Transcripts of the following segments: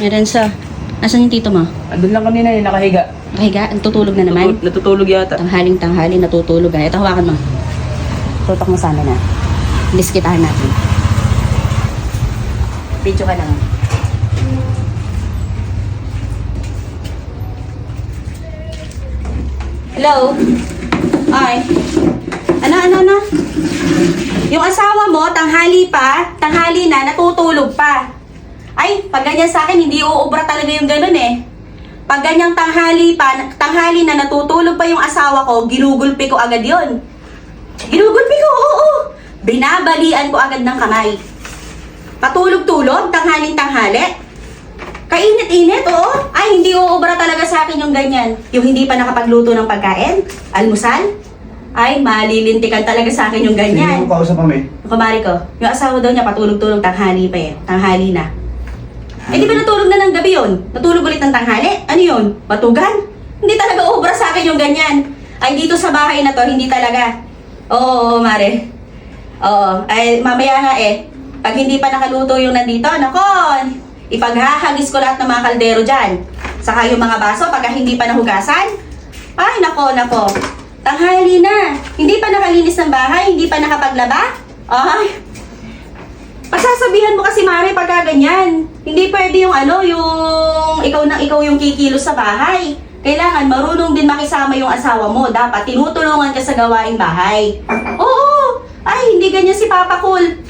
Meron sa... Asan yung tito mo? Andun lang kanina eh, nakahiga. Kahiga, tutulog na naman. Natut- Natutulog yata. Tanghaling tanghali, natutulog ah. Ito, hawakan mo. Tutok mo sa amin ah. Biskitahan natin. Video ka lang. Hello? Ay. Ano, ano, ano? Yung asawa mo, tanghali pa, tanghali na, natutulog pa. Ay, pag ganyan sa akin, hindi uubra talaga yung ganun eh. Pag ganyang tanghali pa, tanghali na natutulog pa yung asawa ko, ginugulpi ko agad yon. Ginugulpi ko, oo. Binabalian ko agad ng kamay. Patulog-tulog, tanghaling tanghali. Kainit-init, oo. Ay, hindi uubra talaga sa akin yung ganyan. Yung hindi pa nakapagluto ng pagkain, almusal. Ay, malilintikan talaga sa akin yung ganyan. Sino ko kausap kami? Kumari ko, yung asawa daw niya patulog-tulog tanghali pa eh. Tanghali na. Eh di ba natulog na ng gabi yun? Natulog ulit ng tanghali? Ano yun? Batugan? Hindi talaga obra sa akin yung ganyan. Ay dito sa bahay na to, hindi talaga. Oo, oo, mare. Oo, ay mamaya nga eh. Pag hindi pa nakaluto yung nandito, nako, ipaghahagis ko lahat ng mga kaldero dyan. Saka yung mga baso, pagka hindi pa nahugasan. Ay, nako, nako. Tanghali na. Hindi pa nakalinis ng bahay, hindi pa nakapaglaba. Ay, Pagsasabihan mo kasi Mare pagka ganyan. Hindi pwede yung ano, yung ikaw na ikaw yung kikilos sa bahay. Kailangan marunong din makisama yung asawa mo. Dapat tinutulungan ka sa gawaing bahay. Oo! Ay, hindi ganyan si Papa Cool.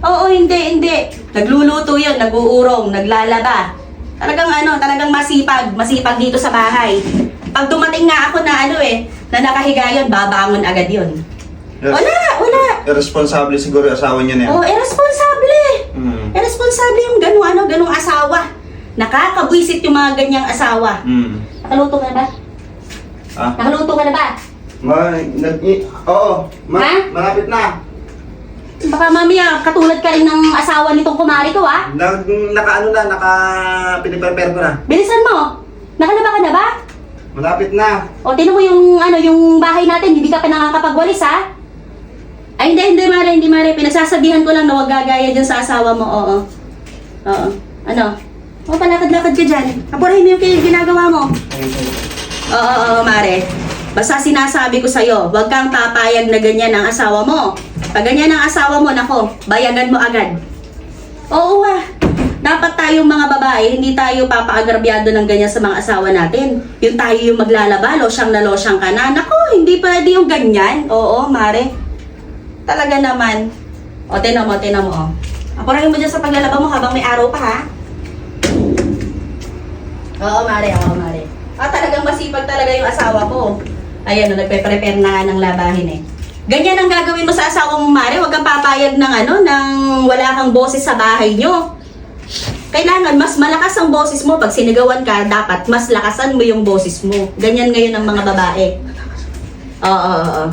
Oo, hindi, hindi. Nagluluto yun, nag-uurong, naglalaba. Talagang ano, talagang masipag, masipag dito sa bahay. Pag dumating nga ako na ano eh, na nakahiga yun, babangon agad yun. Wala, wala. Irresponsible siguro yung asawa niya na yan. Oh, irresponsible. Irresponsible yung ganung ano, ganung asawa. Nakakabwisit yung mga ganyang asawa. Mm. Nakaluto ka na ba? Ah? Nakaluto ka na ba? Ma, nag, oo. Ma, Ha? malapit na. Baka mamaya katulad ka rin ng asawa nitong kumari ko ah. Nag, naka ano na, naka piniprepare ko na. Bilisan mo. Nakalaba ka na ba? Malapit na. O tinan mo yung ano yung bahay natin, hindi ka pa nakakapagwalis ha? Ay hindi, hindi Mare, hindi Mare. Pinagsasabihan ko lang na huwag gagaya dyan sa asawa mo, oo. Oo. Ano? O palakad-lakad ka dyan. Apurahin mo yung ginagawa mo. Oo, oo, oo, Mare. Basta sinasabi ko sa'yo, huwag kang papayag na ganyan ang asawa mo. Pag ganyan ang asawa mo, nako, bayagan mo agad. Oo ah. Dapat tayong mga babae, hindi tayo papaagrabyado ng ganyan sa mga asawa natin. Yung tayo yung maglalaba, losyang na losyang ka na. Nako, hindi pwede yung ganyan. Oo, Mare. Talaga naman. O, tinan mo, tinan mo. Oh. Apurahin mo dyan sa paglalaba mo habang may araw pa, ha? Oo, Mare, oo, Mare. Ah, talagang masipag talaga yung asawa ko. Ayan, oh, nagpe-prepare na nga ng labahin eh. Ganyan ang gagawin mo sa asawa mo, Mare. Huwag kang papayag ng ano, ng wala kang boses sa bahay nyo. Kailangan mas malakas ang boses mo. Pag sinigawan ka, dapat mas lakasan mo yung boses mo. Ganyan ngayon ang mga babae. Oo, oo, oo.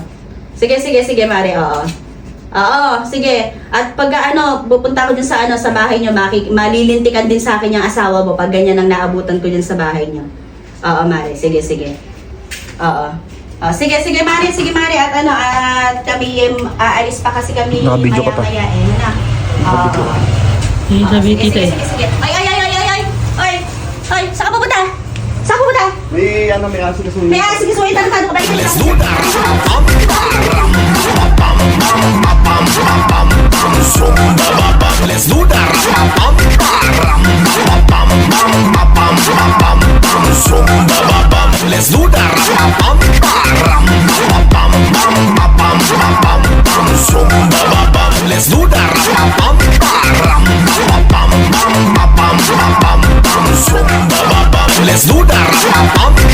Sige, sige, sige, Mare, oo. Oo, sige. At pag ano, pupunta ko dyan sa ano sa bahay niyo, maki, malilintikan din sa akin yung asawa mo pag ganyan ang naabutan ko dyan sa bahay niyo. Oo, Mare. Sige, sige. Oo. Oh, sige, sige, Mare. Sige, Mare. At ano, at kami, um, aalis pa kasi kami Nakabidyo ka pa. maya-maya eh. Na? Oo. Yung Ah, sabi sige, kita sige, eh. sige, sige. Ay, ay, ay, ay, ay, ay! Ay! Ay! Saan ka pupunta? Saan ka pupunta? May ano, may aso. May sige, sige, tanong tanong ko ba? Let's do Let's bam bam bam bam bam let's do that ram bam bam bam bam bam bam bam bam let's do ram